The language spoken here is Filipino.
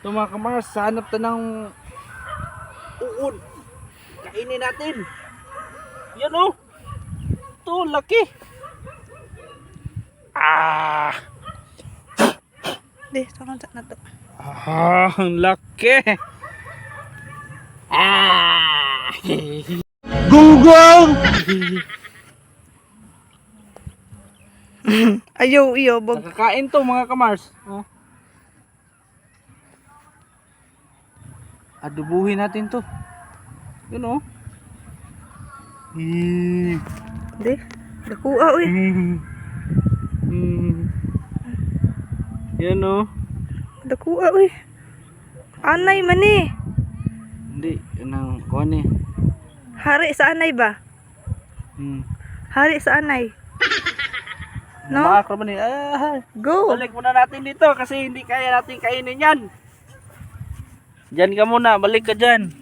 Ito mga kamars, hanap ta ng uod. Kainin natin. Yan oh. Ito, laki. Ah! Di, sa na to? Ah, ang laki. Ah! Gunggong! Ayaw, iyo, bog. Nakakain to mga kamars. Oh. Adubuhin natin to. Yun oh. Eh. Di, dakuha, uy. Mm. Mm. Yan oh. Dakuha, uy. Anay man eh. Hindi, yun ang kuhan eh. Hari sa anay ba? Hmm. Hari sa anay. No? Makakro man eh. Ah, Go. balik muna natin dito kasi hindi kaya natin kainin yan. Diyan ka muna, balik ka dyan.